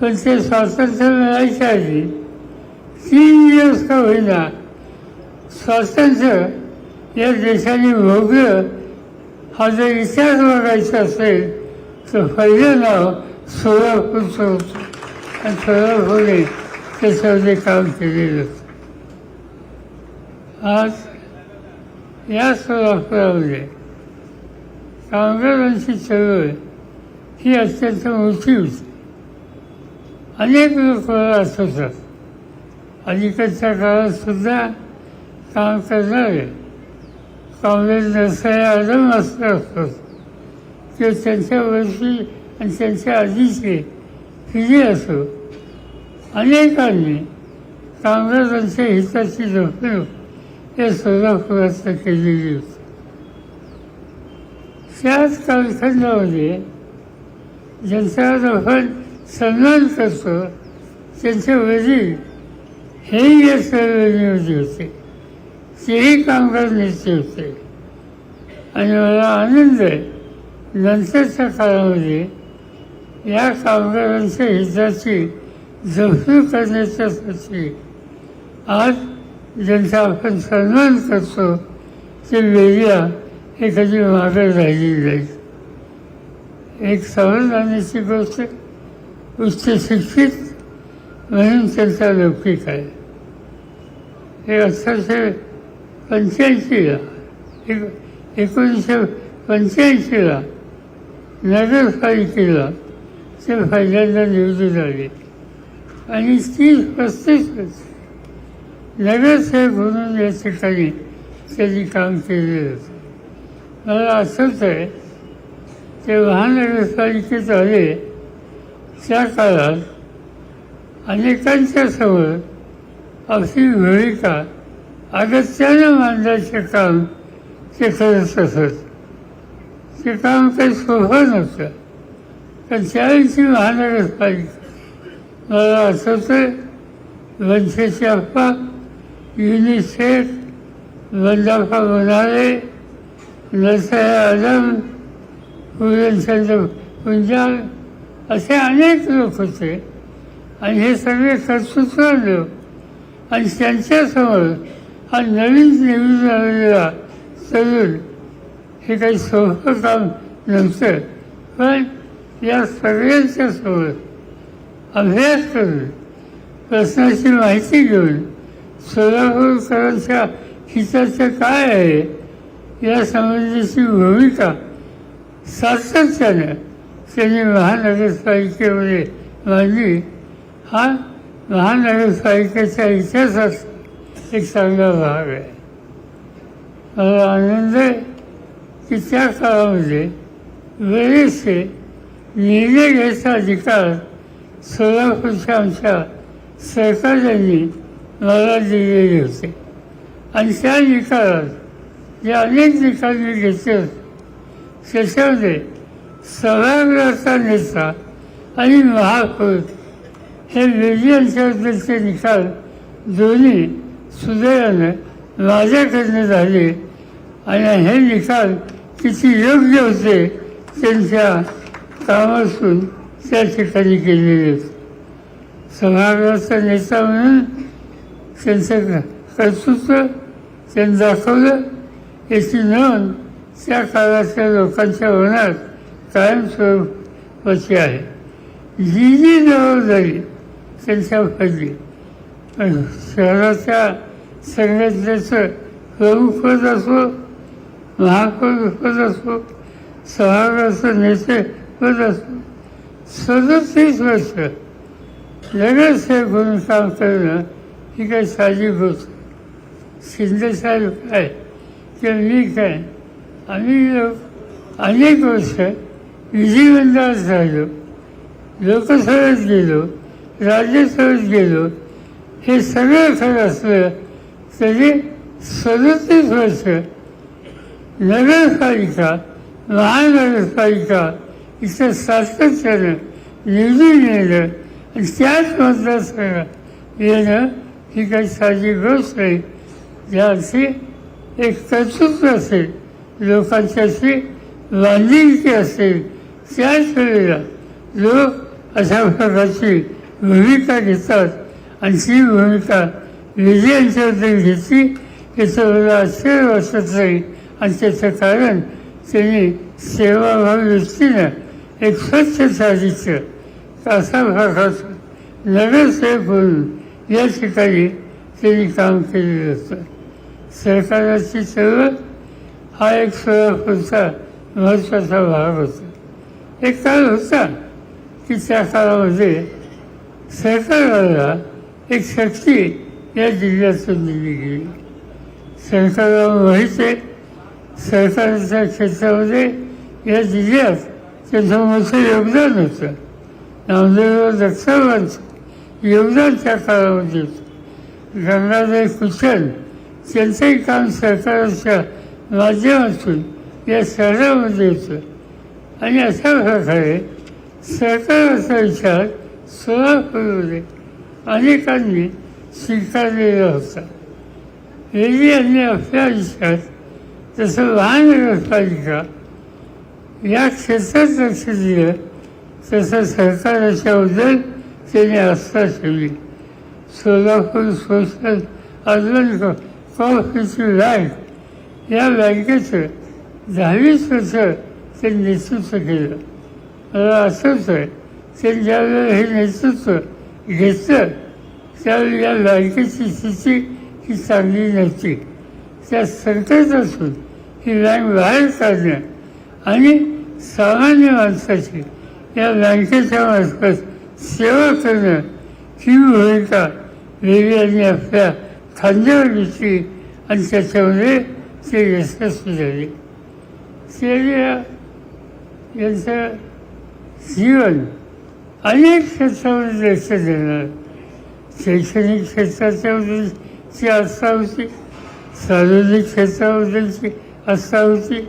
पण ते स्वातंत्र्य मिळायच्या आधी तीन दिवस का होईना स्वातंत्र्य या देशाने भोगलं हा जर इतिहास बघायचा असेल तर पहिलं नाव सोलापूरचं होतं आणि सोलापूरने त्याच्यामध्ये काम केलेलं. होतं आज या सोलापुरामध्ये कामगारांची चळवळ ही अत्यंत मोठी होती अनेक लोक मला आठवतात अलीकडच्या काळात सुद्धा काम करणारे काँग्रेस नसणारे आदम असले असतात ते त्यांच्या वर्षी आणि त्यांच्या आधीचे फिरी असो अनेकांनी कामगारांच्या हिताची जपणूक या सोलापुरात केलेली होती त्याच कालखंडामध्ये ज्यांचा आपण सन्मान करतो त्यांचे वडील हेही या चळवळीमध्ये होते. तेही कामगार नेते होते. आणि मला आनंद आहे नंतरच्या काळामध्ये या कामगारांच्या हिताची जपणूक करण्याच्यासाठी आज ज्यांचा आपण सन्मान करतो ते वेगळ्या हे कधी मागे राहिली नाही एक समाधानाची गोष्ट उच्च शिक्षित म्हणून त्यांचा लौकिक आहे. हे अठराशे पंच्याऐंशीला एक एकोणीसशे पंच्याऐंशीला नगरपालिकेला ते पहिल्यांदा निवडून आले. आणि तीस पस्तीस वर्ष नगरसेवक म्हणून या ठिकाणी त्यांनी काम केलेलं होतं. मला असंच आहे ते लहान रस्त्यांचे झाले. त्या काळात अनेकांच्या समोर आपली भूमिका अगत्यानं मांडायचे काम ते करत असत. ते काम काही सोपं नव्हतं. तर त्यावेळीची महानगरपालिका मला आठवतं वंशेची अप्पा युनिसेफ वंदाफा बनाले नरसय आदम पूरणचंद्र पुंजाल म्हणजे असे अनेक लोक होते. आणि हे सगळे कर्तृत्व लोक आणि त्यांच्यासमोर हा नवीन निवडून आलेला तरुण हे काही सोपं काम नव्हतं. पण या सगळ्यांच्या समोर अभ्यास करून प्रश्नाची माहिती घेऊन सोलापूरकरांच्या हिताचं काय आहे या संबंधीची भूमिका सातत्यानं त्यांनी महानगरपालिकेमध्ये मांडली. हा महानगरपालिकेच्या इतिहासात एक चांगला भाग आहे. मला आनंद आहे की त्या काळामध्ये बरेचसे निर्णय घ्यायचा अधिकार सोलापूरच्या आमच्या सरकारने मला दिलेले होते. आणि त्या निकालात जे अनेक निकाल मी घेतले होते त्याच्यामध्ये सभागृहाचा नेता आणि महापौर हे वेगळ्यांच्याबद्दलचे निकाल दोन्ही सुदैवानं माझ्याकडनं झाले आणि हे निकाल किती योग्य होते त्यांच्या कामातून त्या ठिकाणी केलेले होते सभागृहाचा नेता म्हणून त्यांचं कर्तृत्व त्यांनी दाखवलं. याची नोंद त्या काळातल्या लोकांच्या मनात कायमस्वरूपाची आहे. जी जी जबाबदारी त्यांच्या पडली पण शहराच्या संघटनेचं प्रमुख पद असो महापौर पद असो सभागृहाचं नेते पद असो सदतीस वर्ष नगरसेवक म्हणून काम करणं ही काही साधी गोष्ट. शिंदेसाहेब काय? किंवा मी काय आम्ही लोक अनेक वर्ष विधिमंडळात राहिलो लोकसभेत गेलो राज्यसभेत गेलो हे सगळं खरं असलं तरी सदतीस वर्ष नगरपालिका महानगरपालिका इथं सातत्यानं निवडून येणं आणि त्याच मतदारसंघात येणं ही काही साधी गोष्ट नाही. याचे एक कर्तृत्व असेल. लोकांच्याशी बांधिलकी असेल त्याच वेळेला लोक अशा प्रकारची भूमिका घेतात. आणि ती भूमिका विजयांच्याबद्दल घेतली याचं मला आश्चर्य वाटत नाही. आणि त्याचं कारण त्यांनी सेवाभाव व्यक्तीनं एक स्वच्छ साधितं असा भागात नगरसेवक म्हणून या ठिकाणी त्यांनी काम केलेलं होतं सरकाराची चळवळ हा एक सोलापूरचा महत्त्वाचा भाग होता. एक काळ होता की त्या काळामध्ये सरकारला एक शक्ती या जिल्ह्यातून दिली गेली. सरकारला माहीत आहे सरकारच्या क्षेत्रामध्ये या जिल्ह्यात त्यांचं मोठं योगदान होतं. नामदेव दक्षावांचं योगदान त्या काळामध्ये होतं. गंगाधर कुशल त्यांचंही काम सरकारच्या माध्यमातून या शहरामध्ये होतं आणि अशा प्रकारे सरकाराचा विचार सोलापूरमध्ये अनेकांनी स्वीकारलेला होता रेड्डी यांनी आपल्या आयुष्यात जसं महानगरपालिका या क्षेत्रात लक्ष दिलं तसं सरकाराच्याबद्दल त्यांनी आस्था ठेवली सोलापूर सोशल अर्बन कॉफीची बँक या बँकेचं दहावीस वर्ष ते नेतृत्व केलं. मला असंच आहे ते ज्यावेळेला हे नेतृत्व घेतलं त्यावेळी या बँकेची स्थिती ही चांगली नव्हती. त्या संकटातून ही बँक बाहेर काढणं आणि सामान्य माणसाची या बँकेच्या मार्फत सेवा करणं ही भूमिका रेड्डी यांनी आपल्या खांद्यावर घेतली आणि त्याच्यामध्ये ते यशस्वी झाले ते यांचं जीवन अनेक क्षेत्रामध्ये लक्ष देणार शैक्षणिक क्षेत्राच्याबद्दलची आस्था होती. सार्वजनिक क्षेत्राबद्दलची आस्था होती.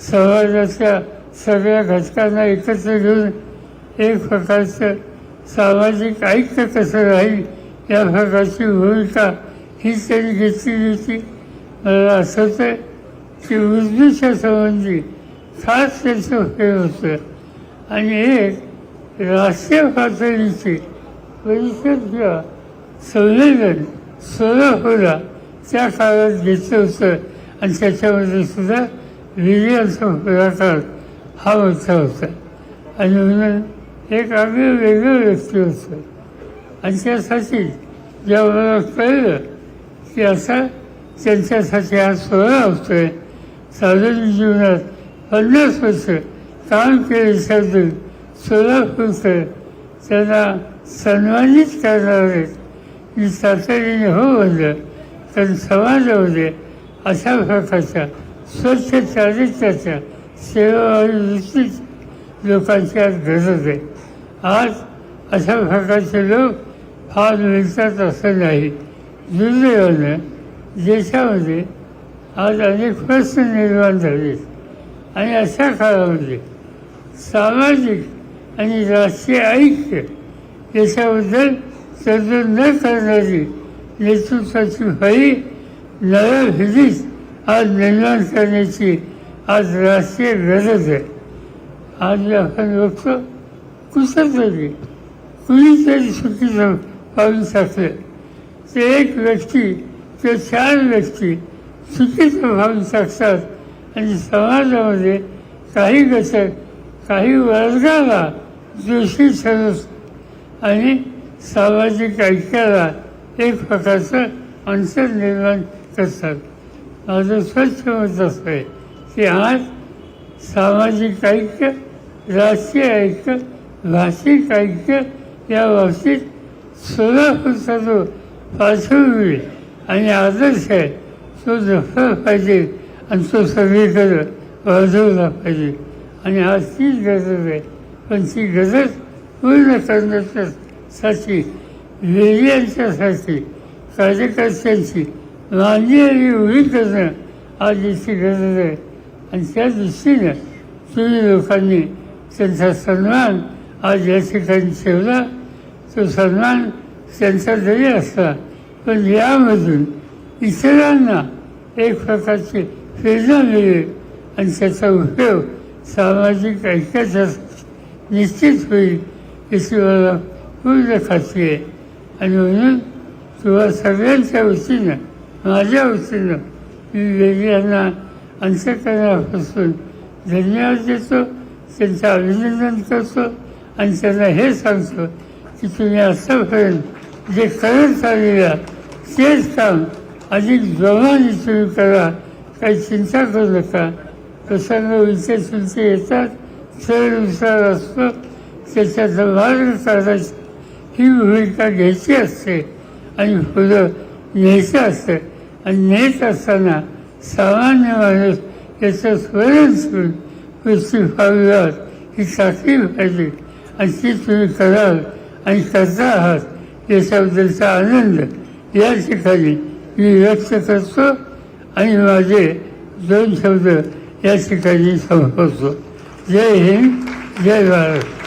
समाजाच्या सगळ्या घटकांना एकत्र घेऊन एक प्रकारचं सामाजिक ऐक्य कसं राहील या प्रकारची भूमिका ही त्यांनी घेतली होती. मला असं आहे की उर्दूच्या संबंधी खास त्याचं हे होतं. आणि एक राष्ट्रीय पातळीचे परिषद किंवा संमेलन सोलापूरला त्या काळात घेतलं होतं. आणि त्याच्यामध्ये सुद्धा विजयाचा पुढाकार हा मोठा होता. आणि म्हणून एक आगळं वेगळं व्यक्ती होतं. आणि त्यासाठी जेव्हा मला कळलं की असा त्यांच्यासाठी हा सोहळा असतोय. सार्वजनिक जीवनात पन्नास वर्ष काम केल्याच्याबद्दल सोलापूरकर त्यांना सन्मानित करणार. आहेत मी तातडीने हो म्हणलं तर समाजामध्ये अशा प्रकारच्या स्वच्छ चारित्र्याच्या सेवा आणि लोकांची आज गरज आहे. आज अशा प्रकारचे लोक फार मिळतात असं नाही दुर्दैवानं देशामध्ये आज अनेक प्रश्न निर्माण झाले. आणि अशा काळामध्ये सामाजिक आणि राष्ट्रीय ऐक्य याच्याबद्दल तडजोड न करणारी नेतृत्वाची फळी नव्या विधीत आज निर्माण करण्याची आज राष्ट्रीय गरज आहे. आज आपण बघतो कुठंतरी कुणीतरी चुकीचं पाऊल टाकलं. ते एक व्यक्ती ते चार व्यक्ती चुकीचं पाऊल टाकतात आणि समाजामध्ये काही घटक काही वर्गाला दोषी ठरवतात. आणि सामाजिक ऐक्याला एक प्रकारचं अंतर निर्माण करतात. माझं स्वच्छ मत असं आहे की आज सामाजिक ऐक्य राष्ट्रीय ऐक्य भाषिक ऐक्य या बाबतीत सोलापूरचा जो पार्श्वभूमी आणि आदर्श आहे. तो जपला पाहिजे आणि तो सगळीकडे वाजवला पाहिजे. आणि आज तीच गरज आहे. पण ती गरज पूर्ण करण्याच्यासाठी वेळ्यांच्यासाठी कार्यकर्त्यांची मान्य उभी करणं आज याची गरज आहे. आणि त्या दृष्टीनं तुम्ही लोकांनी त्यांचा सन्मान आज या ठिकाणी ठेवला. तो सन्मान त्यांचा जरी असला पण यामधून इतरांना एक प्रकारची प्रेरणा मिळेल आणि त्याचा उपयोग सामाजिक ऐक्याचा निश्चित होईल याची मला पूर्ण खात्री आहे. आणि म्हणून तुला सगळ्यांच्या वतीनं माझ्या वतीनं मी वेगळ्यांना अंतकरणापासून धन्यवाद देतो त्यांचं अभिनंदन करतो आणि त्यांना हे सांगतो की तुम्ही आतापर्यंत जे करत आलेल्या तेच काम अधिक जोमाने सुरू करा. काही चिंता करू नका. प्रसंग विचार चिंता येतात. चढ विचार असतो. त्याच्यात मार्ग काढायची ही भूमिका घ्यायची असते. आणि पुढं न्यायचं असतं. आणि नेत असताना सामान्य माणूस याचं स्मरण करून कृषी व्हावी ही चाचणी पाहिजे. आणि ती तुम्ही कराल. आणि करता आहात. याच्याबद्दलचा आनंद. या ठिकाणी मी व्यक्त करतो आणि माझे दोन शब्द या ठिकाणी संपवतो. जय हिंद जय भारत.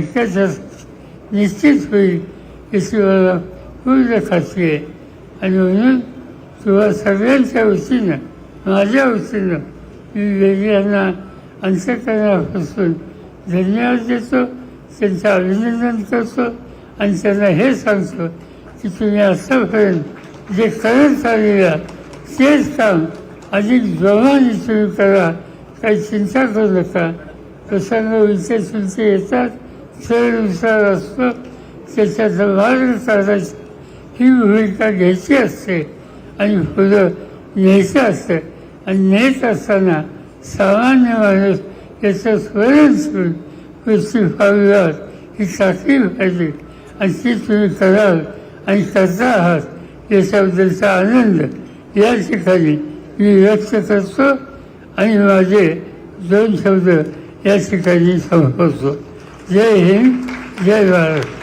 त्याच्यात निश्चित होईल याची मला पूर्ण खात्री आहे. आणि म्हणून तुला सगळ्यांच्या वतीनं माझ्या वतीनं मी वेगळ्यांना अंतकरणापासून धन्यवाद देतो त्यांचं अभिनंदन करतो आणि त्यांना हे सांगतो की तुम्ही आतापर्यंत जे करत आलेल्या तेच काम अधिक जोमाने तुम्ही करा काही चिंता करू नका. प्रसंग विचार तुमचे येतात. चढ विचार असतो त्याच्यात मार्ग काढायची ही भूमिका घ्यायची असते आणि फुलं न्यायचं असतं आणि नेत असताना सामान्य माणूस याचं स्मरण करून कृषी फावल्यावर ही चाचणी पाहिजे आणि ती तुम्ही कराल आणि करता आहात याच्याबद्दलचा आनंद या ठिकाणी मी व्यक्त करतो आणि माझे दोन शब्द या ठिकाणी संपवतो. जय हिंद जय भारत